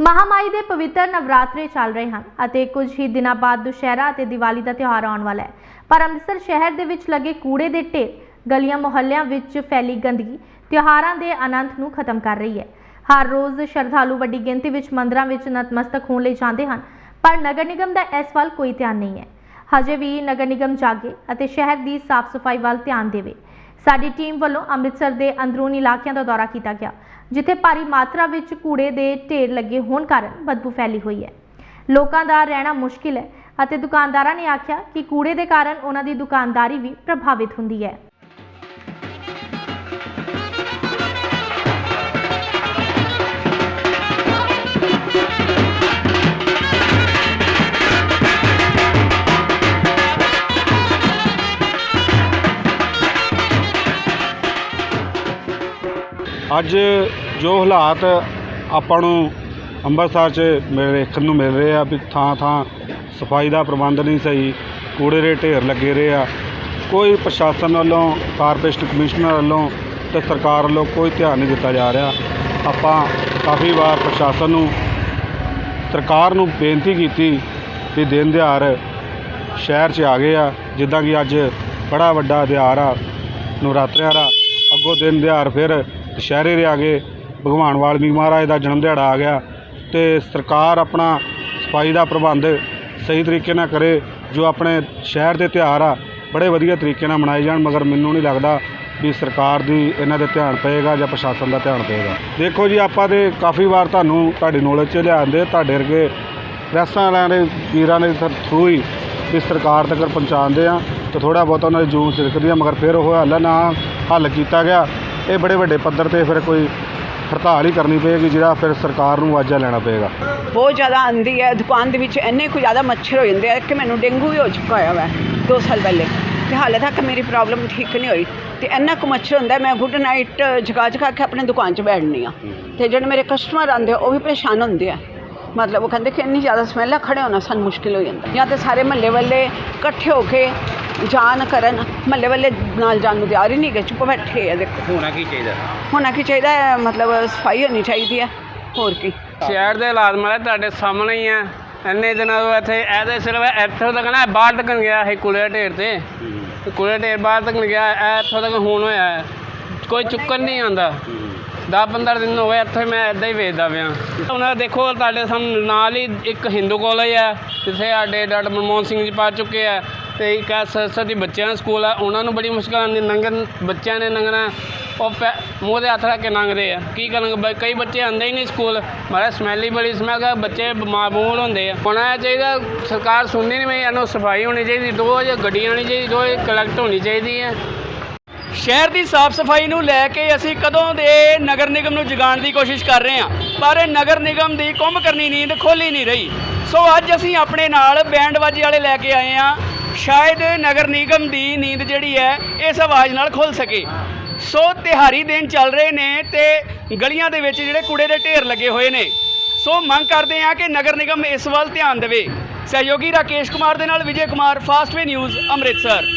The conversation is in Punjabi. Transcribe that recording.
ਮਹਾਮਾਈ ਦੇ ਪਵਿੱਤਰ ਨਵਰਾਤਰੇ ਚੱਲ ਰਹੇ ਹਨ ਅਤੇ ਕੁਝ ਹੀ ਦਿਨਾਂ ਬਾਅਦ ਦੁਸ਼ਹਿਰਾ ਅਤੇ ਦੀਵਾਲੀ ਦਾ ਤਿਉਹਾਰ ਆਉਣ ਵਾਲਾ ਹੈ। ਪਰ ਅੰਮ੍ਰਿਤਸਰ ਸ਼ਹਿਰ ਦੇ ਵਿੱਚ ਲੱਗੇ ਕੂੜੇ ਦੇ ਢੇਰ, ਗਲੀਆਂ ਮੁਹੱਲਿਆਂ ਵਿੱਚ ਫੈਲੀ ਗੰਦਗੀ, ਤਿਉਹਾਰਾਂ ਦੇ ਆਨੰਦ ਨੂੰ ਖਤਮ ਕਰ ਰਹੀ ਹੈ। ਹਰ ਰੋਜ਼ ਸ਼ਰਧਾਲੂ ਵੱਡੀ ਗਿਣਤੀ ਵਿੱਚ ਮੰਦਰਾਂ ਵਿੱਚ ਨਤਮਸਤਕ ਹੋਣ ਲਈ ਜਾਂਦੇ ਹਨ, ਪਰ ਨਗਰ ਨਿਗਮ ਦਾ ਇਸ ਵੱਲ ਕੋਈ ਧਿਆਨ ਨਹੀਂ ਹੈ। ਹਜੇ ਵੀ ਨਗਰ ਨਿਗਮ ਜਾਗੇ ਅਤੇ ਸ਼ਹਿਰ ਦੀ ਸਾਫ਼ ਸਫ਼ਾਈ ਵੱਲ ਧਿਆਨ ਦੇਵੇ। ਸਾਡੀ ਟੀਮ ਵੱਲੋਂ ਅੰਮ੍ਰਿਤਸਰ ਦੇ ਅੰਦਰੂਨੀ ਇਲਾਕਿਆਂ ਦਾ ਦੌਰਾ ਕੀਤਾ ਗਿਆ। ਜਿੱਥੇ ਭਾਰੀ ਮਾਤਰਾ ਵਿੱਚ ਕੂੜੇ ਦੇ ਢੇਰ ਲੱਗੇ ਹੋਣ ਕਾਰਨ ਬਦਬੂ ਫੈਲੀ ਹੋਈ ਹੈ। ਲੋਕਾਂ ਦਾ ਰਹਿਣਾ ਮੁਸ਼ਕਿਲ ਹੈ ਅਤੇ ਦੁਕਾਨਦਾਰਾਂ ਨੇ ਆਖਿਆ ਕਿ ਕੂੜੇ ਦੇ ਕਾਰਨ ਉਹਨਾਂ ਦੀ ਦੁਕਾਨਦਾਰੀ ਵੀ ਪ੍ਰਭਾਵਿਤ ਹੁੰਦੀ ਹੈ। ਅੱਜ ਜੋ ਹਾਲਾਤ ਆਪਾਂ ਨੂੰ ਅੰਮ੍ਰਿਤਸਰ 'ਚ ਮਿਲ ਵੇਖਣ ਨੂੰ ਮਿਲ ਰਹੇ ਆ ਵੀ ਥਾਂ ਥਾਂ ਸਫ਼ਾਈ ਦਾ ਪ੍ਰਬੰਧ ਨਹੀਂ ਸਹੀ, ਕੂੜੇ ਦੇ ਢੇਰ ਲੱਗੇ ਰਹੇ ਆ। ਕੋਈ ਪ੍ਰਸ਼ਾਸਨ ਵੱਲੋਂ, ਕਾਰਪੋਰੇਸ਼ਨ ਕਮਿਸ਼ਨਰ ਵੱਲੋਂ ਤੇ ਸਰਕਾਰ ਵੱਲੋਂ ਕੋਈ ਧਿਆਨ ਨਹੀਂ ਦਿੱਤਾ ਜਾ ਰਿਹਾ। ਆਪਾਂ ਕਾਫੀ ਵਾਰ ਪ੍ਰਸ਼ਾਸਨ ਨੂੰ, ਸਰਕਾਰ ਨੂੰ ਬੇਨਤੀ ਕੀਤੀ ਵੀ ਦਿਨ ਦਿਹਾੜ ਸ਼ਹਿਰ 'ਚ ਆ ਗਏ ਆ, ਜਿੱਦਾਂ ਕਿ ਅੱਜ ਬੜਾ ਵੱਡਾ ਤਿਉਹਾਰ ਆ, ਨਵਰਾਤਰਿਆਂ ਦਾ। ਅੱਗੋਂ ਦਿਨ ਦਿਹਾੜ ਫਿਰ ਦੁਸ਼ਹਿਰੇ ਦੇ ਆ ਗਏ ਭਗਵਾਨ ਵਾਲਮੀਕ ਮਹਾਰਾਜ ਦਾ ਜਨਮ ਦਿਹਾੜਾ ਆ ਗਿਆ ਤੇ ਸਰਕਾਰ ਆਪਣਾ ਸਫ਼ਾਈ ਦਾ ਪ੍ਰਬੰਧ ਸਹੀ ਤਰੀਕੇ ਨਾਲ ਕਰੇ, ਜੋ ਆਪਣੇ ਸ਼ਹਿਰ ਦੇ ਤਿਉਹਾਰ ਆ, ਬੜੇ ਵਧੀਆ ਤਰੀਕੇ ਨਾਲ ਮਨਾਏ ਜਾਣ, ਮਗਰ ਮੈਨੂੰ ਨਹੀਂ ਲੱਗਦਾ ਵੀ ਸਰਕਾਰ ਦੀ ਇਹਨਾਂ ਦੇ ਧਿਆਨ ਪਏਗਾ ਜਾਂ ਪ੍ਰਸ਼ਾਸਨ ਦਾ ਧਿਆਨ ਪਏਗਾ। ਦੇਖੋ ਜੀ, ਆਪਾਂ ਤੇ ਕਾਫੀ ਵਾਰ ਤੁਹਾਨੂੰ ਤੁਹਾਡੀ ਨੌਲੇਜ 'ਚ ਲਿਆਉਂਦੇ ਤੁਹਾਡੇ ਵਰਗੇ ਪ੍ਰੈਸਾਂ ਵਾਲਿਆਂ ਦੇ, ਵੀਰਾਂ ਦੇ ਥਰੂ ਹੀ ਵੀ ਸਰਕਾਰ ਤੱਕ ਪਹੁੰਚਾਉਂਦੇ ਆ ਤੇ ਥੋੜਾ ਬਹੁਤ ਉਹਨਾਂ ਦੀ ਜੂਨ ਸਿਰਕਦੀ ਆ, ਮਗਰ ਫਿਰ ਉਹ ਹੱਲ ਨਾ ਹੱਲ ਕੀਤਾ ਗਿਆ। ਇਹ ਬੜੇ ਵੱਡੇ ਪੱਧਰ ਤੇ ਫਿਰ ਕੋਈ ਹੜਤਾਲ ਹੀ ਕਰਨੀ ਪਏਗੀ ਜਿਹੜਾ ਫਿਰ ਸਰਕਾਰ ਨੂੰ ਵਾਜਾ ਲੈਣਾ ਪਏਗਾ। ਬਹੁਤ ਜ਼ਿਆਦਾ ਆਂਦੀ ਹੈ, ਦੁਕਾਨ ਦੇ ਵਿੱਚ ਇੰਨੇ ਕੁ ਜ਼ਿਆਦਾ ਮੱਛਰ ਹੋ ਜਾਂਦੇ ਆ ਕਿ ਮੈਨੂੰ ਡੇਂਗੂ ਵੀ ਹੋ ਚੁੱਕਾ ਹੋਇਆ ਵਾ ਦੋ ਸਾਲ ਪਹਿਲੇ। ਤੇ ਹਾਲੇ ਤੱਕ ਮੇਰੀ ਪ੍ਰੋਬਲਮ ਠੀਕ ਨਹੀਂ ਹੋਈ। ਤੇ ਇੰਨਾ ਕੁ ਮੱਛਰ ਹੁੰਦਾ ਮੈਂ ਗੁੱਡ ਨਾਈਟ ਜਗਾ ਜਗਾ ਕੇ ਆਪਣੇ ਦੁਕਾਨ 'ਚ ਬੈਠਣੀ ਆ ਤੇ ਜਿਹੜੇ ਮੇਰੇ ਕਸਟਮਰ ਆਉਂਦੇ ਆ, ਉਹ ਵੀ ਪਰੇਸ਼ਾਨ ਹੁੰਦੇ ਆ। ਮਤਲਬ ਉਹ ਕਹਿੰਦੇ ਕਿ ਇੰਨੀ ਜ਼ਿਆਦਾ ਸਮੈਲ ਆ ਖੜੇ ਹੋਣਾ ਸਾਨੂੰ ਮੁਸ਼ਕਿਲ ਹੋ ਜਾਂਦਾ। ਜਾਂ ਤੇ ਸਾਰੇ ਮਹੱਲੇ ਵਾਲੇ ਇਕੱਠੇ ਹੋ ਕੇ ਜਾਣ ਕਰਨ ਮਹੱਲੇ ਵਾਲੇ ਨਾਲ ਜਾਣ ਨੂੰ ਤਿਆਰ ਹੀ ਨਹੀਂ ਗਏ ਚੁੱਪ ਬੈਠੇ ਆ ਦੇਖੋ। ਹੋਣਾ ਕੀ ਚਾਹੀਦਾ? ਹੋਣਾ ਕੀ ਚਾਹੀਦਾ ਹੈ? ਮਤਲਬ ਸਫ਼ਾਈ ਹੋਣੀ ਚਾਹੀਦੀ ਹੈ। ਹੋਰ ਕੀ? ਸ਼ਹਿਰ ਦੇ ਹਾਲਾਤ ਮਾਰੇ ਤੁਹਾਡੇ ਸਾਹਮਣੇ ਹੀ ਆ। ਇੰਨੇ ਦਿਨਾਂ ਤੋਂ ਇੱਥੇ ਇਹਦੇ ਸਿਰਫ ਇੱਥੋਂ ਤੱਕ ਨਾ ਬਾਹਰ ਤੱਕ ਗਿਆ ਇਹ ਕੁਲੇ ਢੇਰ ਤੇ। ਤੇ ਕੁਲੇ ਢੇਰ ਬਾਹਰ ਤੱਕ ਗਿਆ ਇਹ ਇੱਥੋਂ ਤੱਕ ਹੁਣ ਹੋਇਆ ਹੈ। ਕੋਈ ਚੁੱਕਣ ਨਹੀਂ ਆਂਦਾ 10 15 ਦਿਨ ਹੋ ਗਏ, ਇੱਥੇ ਮੈਂ ਇਦਾਂ ਹੀ ਵੇਚਦਾ ਪਿਆ। ਹੁਣ ਦੇਖੋ, ਤੁਹਾਡੇ ਸਾਹਮਣੇ ਨਾਲ ਹੀ ਇੱਕ ਹਿੰਦੂ ਕਾਲਜ ਹੈ ਜਿੱਥੇ ਸਾਡੇ ਡਾਕਟਰ ਮਨਮੋਹਨ ਸਿੰਘ ਜੀ ਪੜ ਚੁੱਕੇ ਆ, ਤੇ ਇੱਕ ਆ ਸਰਸਵਤੀ ਬੱਚਿਆਂ ਦਾ ਸਕੂਲ ਆ, ਉਹਨਾਂ ਨੂੰ ਬੜੀ ਮੁਸ਼ਕਲ ਆਉਂਦੀ ਲੰਘਣ ਬੱਚਿਆਂ ਨੇ ਲੰਘਣਾ ਉਹ ਪੈ- ਮੂੰਹ ਦੇ ਹੱਥ ਰੱਖ ਕੇ ਲੰਘਦੇ ਆ। ਕੀ ਕਰਨਗੇ ਕਈ ਬੱਚੇ ਆਉਂਦੇ ਹੀ ਨਹੀਂ ਸਕੂਲ। ਮਾਰਾ ਸਮੈਲ ਹੀ ਬੜੀ ਸਮੈਲ ਕਰ ਬੱਚੇ ਬਿਮਾਰ ਬੂਰ ਹੁੰਦੇ ਆ। ਹੋਣਾ ਚਾਹੀਦਾ, ਸਰਕਾਰ ਸੁਣਨੀ ਨਹੀਂ ਮੈਂ ਇਹਨੂੰ ਸਫ਼ਾਈ ਹੋਣੀ ਚਾਹੀਦੀ, ਰੋਜ਼ ਗੱਡੀਆਂ ਆਉਣੀ ਚਾਹੀਦੀ, ਰੋਜ਼ ਕਲੈਕਟ ਹੋਣੀ ਚਾਹੀਦੀ ਹੈ ਸ਼ਹਿਰ ਦੀ ਸਾਫ਼ ਸਫ਼ਾਈ ਨੂੰ ਲੈ ਕੇ ਅਸੀਂ ਕਦੋਂ ਦੇ ਨਗਰ ਨਿਗਮ ਨੂੰ ਜਗਾਉਣ ਦੀ ਕੋਸ਼ਿਸ਼ ਕਰ ਰਹੇ ਹਾਂ, ਪਰ ਨਗਰ ਨਿਗਮ ਦੀ ਕੁੰਭ ਕਰਨੀ ਨੀਂਦ ਖੋਲੀ ਨਹੀਂ ਰਹੀ। ਸੋ ਅੱਜ ਅਸੀਂ ਆਪਣੇ ਨਾਲ ਬੈਂਡ ਵਾਜੇ ਵਾਲੇ ਲੈ ਕੇ ਆਏ ਹਾਂ। ਸ਼ਾਇਦ ਨਗਰ ਨਿਗਮ ਦੀ ਨੀਂਦ ਜਿਹੜੀ ਹੈ, ਇਸ ਆਵਾਜ਼ ਨਾਲ ਖੁੱਲ ਸਕੇ। ਸੋ ਤਿਹਾਰੀ ਦਿਨ ਚੱਲ ਰਹੇ ਨੇ ਤੇ ਗਲੀਆਂ ਦੇ ਵਿੱਚ ਜਿਹੜੇ ਕੂੜੇ ਦੇ ਢੇਰ ਲੱਗੇ ਹੋਏ ਨੇ। ਸੋ ਮੰਗ ਕਰਦੇ ਹਾਂ ਕਿ ਨਗਰ ਨਿਗਮ ਇਸ ਵੱਲ ਧਿਆਨ ਦੇਵੇ। ਸਹਿਯੋਗੀ ਰਾਕੇਸ਼ ਕੁਮਾਰ ਦੇ ਨਾਲ ਵਿਜੇ ਕੁਮਾਰ, ਫਾਸਟਵੇ ਨਿਊਜ਼, ਅੰਮ੍ਰਿਤਸਰ।